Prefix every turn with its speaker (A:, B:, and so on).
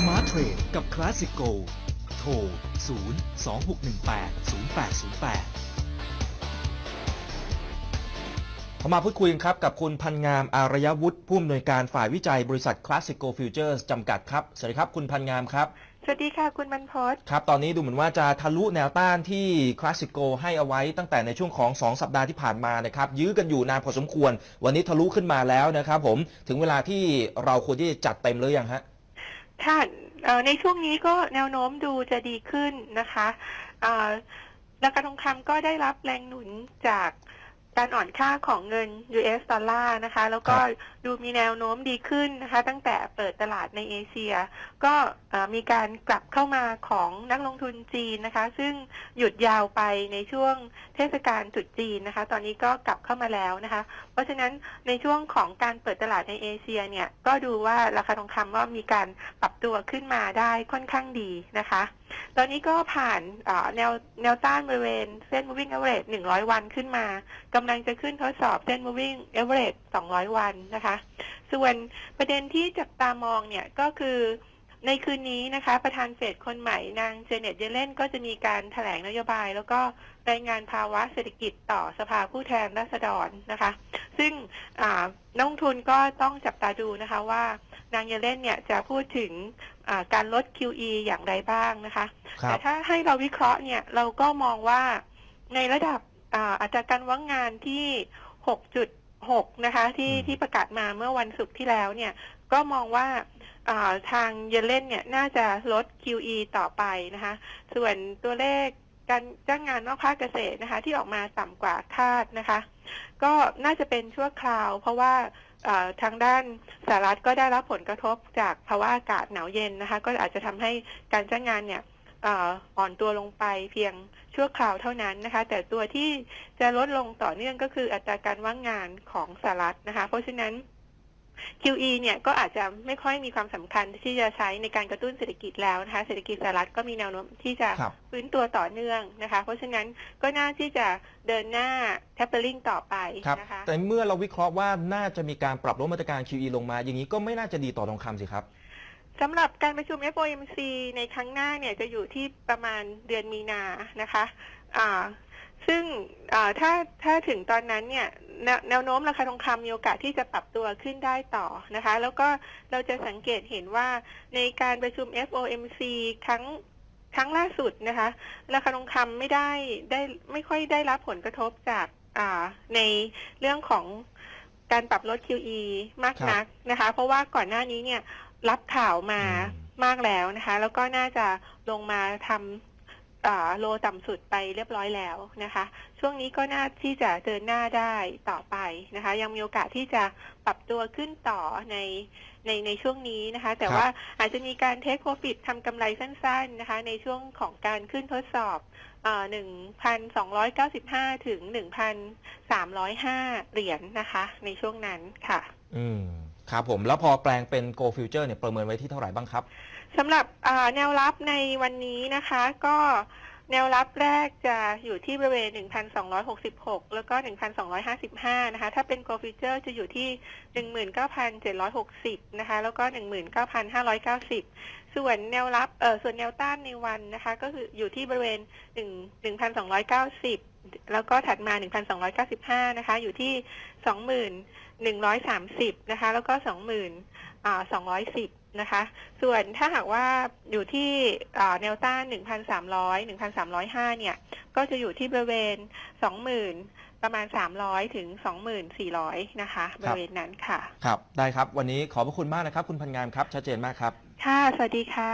A: Smart Trade กับ Classic Go โทร 0 2 6 1 8 0 8 0 8
B: เรามาพูดคุยกันครับ กับคุณพันงามอารยวุฒิผู้อำนวยการฝ่ายวิจัยบริษัท Classico Futures จำกัดครับ สวัสดีครับคุณพันงามครับ
C: สวัสดีค่ะคุณบรรพศ
B: ครับ ตอนนี้ดูเหมือนว่าจะทะลุแนวต้านที่ Classico ให้เอาไว้ตั้งแต่ในช่วงของ 2 สัปดาห์ที่ผ่านมานะครับ ยื้อกันอยู่นานพอสมควร วันนี้ทะลุขึ้นมาแล้วนะครับผม ถึงเวลาที่เราควรที่จะจัดเต็มหรือยังฮะ
C: ค่ะในช่วงนี้ก็แนวโน้มดูจะดีขึ้นนะคะราคาทองคำก็ได้รับแรงหนุนจาก การอ่อนค่าของเงิน US ดอลลาร์นะคะ แล้วก็
B: ครับ
C: ดูมีแนวโน้มดีขึ้นนะคะ ตั้งแต่เปิดตลาดในเอเชีย ก็เอ่อมีการกลับเข้ามาของนักลงทุนจีนนะคะ ซึ่งหยุดยาวไปในช่วงเทศกาลตรุษจีนนะคะ ตอนนี้ก็กลับเข้ามาแล้วนะคะ เพราะฉะนั้นในช่วงของการเปิดตลาดในเอเชียเนี่ย ก็ดูว่าราคาทองคำว่ามีการปรับตัวขึ้นมาได้ค่อนข้างดีนะคะ ตอนนี้ก็ผ่านเอ่อแนวแนวต้านบริเวณเส้น moving average 100 วันขึ้นมากำลังจะขึ้นทดสอบเส้น moving average 200 วันนะคะ ส่วนประเด็นที่จับตามองเนี่ยก็คือในคืนนี้นะคะ ประธานเฟดคนใหม่นางเจเน็ตเยเลนก็จะมีการแถลงนโยบาย แล้วก็รายงานภาวะเศรษฐกิจต่อสภาผู้แทนราษฎรนะคะ ซึ่งอ่านักลงทุนก็ต้องจับตาดูนะคะว่านางเยเลนเนี่ยจะพูดถึงอ่าการลด QE อย่างไรบ้างนะคะ
B: ครั
C: แต่
B: บ
C: ถ้าให้เราวิเคราะห์เนี่ยเราก็มองว่าในระดับ อ่าอัตราการว่างงานที่ 6.6 นะคะ ที่
B: อืม
C: ที่ประกาศมาเมื่อวันศุกร์ที่แล้วเนี่ย ก็มองว่าอ่าทางเยเลนเนี่ยน่าจะลด QE ต่อไปนะคะ ส่วนตัวเลขการจ้างงานนอกภาคเกษตรนะคะ ที่ออกมาต่ำกว่าคาดนะคะ ก็น่าจะเป็นชั่วคราว เพราะว่าเอ่อทางด้านสหรัฐก็ได้รับผลกระทบจากภาวะอากาศหนาวเย็นนะคะ ก็อาจจะทำให้การจ้างงานเนี่ยเอ่ออ่อนตัวลงไปเพียงชั่วคราวเท่านั้นนะคะ แต่ตัวที่จะลดลงต่อเนื่องก็คืออัตราการว่างงานของสหรัฐนะคะ เพราะฉะนั้น QE เนี่ยก็อาจจะไม่ค่อยมีความสำคัญที่จะใช้ในการกระตุ้นเศรษฐกิจแล้วนะคะ เศรษฐกิจสหรัฐก็มีแนวโน้มที่จะ
B: ครับ
C: ฟื้นตัวต่อเนื่องนะคะ เพราะฉะนั้นก็น่าที่จะเดินหน้า tapering ต่อไป
B: ครับ
C: นะคะ
B: แต่เมื่อเราวิเคราะห์ว่าน่าจะมีการปรับลดมาตรการ QE ลงมา อย่างนี้ก็ไม่น่าจะดีต่อทองคำสิครับ
C: สำหรับการประชุม FOMC ในครั้งหน้าเนี่ยจะอยู่ที่ประมาณเดือนมีนานะคะอ่าซึ่งถ้าถ้าถึงตอนนั้นเนี่ยแนวแนวโน้มราคาทองคำมีโอกาสที่จะปรับตัวขึ้นได้ต่อนะคะ แล้วก็เราจะสังเกตเห็นว่าในการประชุม FOMC ครั้งครั้งล่าสุดนะคะ ราคาทองคำไม่ได้ได้ไม่ค่อยได้รับผลกระทบจากาในเรื่องของการปรับลด QE มากนักนะคะ เพราะว่าก่อนหน้านี้เนี่ย รับข่าวมา
B: อืม
C: มากแล้วนะคะ แล้วก็น่าจะลงมาทำอ่าโลต่ำสุดไปเรียบร้อยแล้วนะคะ ช่วงนี้ก็น่าที่จะเดินหน้าได้ต่อไปนะคะ ยังมีโอกาสที่จะปรับตัวขึ้นต่อในในในช่วงนี้นะคะ แต่
B: ครับ
C: ว่าอาจจะมีการเทคโ r ฟิตทำกำไรสั้นๆนะคะ ในช่วงของการขึ้นทดสอบหนึ่งพันสองร้อยเก้าสิบห้าถึงหนึ่งพันสามร้อยห้าเหรียญนะคะ ในช่วงนั้นค่ะ
B: อืม ครับผมแล้วพอแปลงเป็น Go Future เนี่ยประเมินไว้ที่เท่าไหร่บ้างครับ
C: สำหรับอ่าแนวรับในวันนี้นะคะ ก็แนวรับแรกจะอยู่ที่บริเวณ 1,266 แล้วก็ 1,255 นะคะ ถ้าเป็น Go Future จะอยู่ที่ 19,760 นะคะ แล้วก็ 19,590 ส่วนแนวรับเออส่วนแนวต้านในวันนะคะ ก็คืออยู่ที่บริเวณ1 1,290 แล้วก็ถัดมา 1,295 นะคะ อยู่ที่ 2,130 นะคะ แล้วก็20,000อ่า210 นะคะ ส่วนถ้าหากว่าอยู่ที่อ่าแนวต้าน 1,300 1,305 เนี่ย ก็จะอยู่ที่บริเวณ 20,000 ประมาณ 300 ถึง 2,400 นะคะ บริเวณนั้นค่ะ
B: ครับ ได้ครับ วันนี้ขอบพระคุณมากนะครับ คุณพันงามครับ ชัดเจนมากครับ
C: ค่ะ สวัสดีค่ะ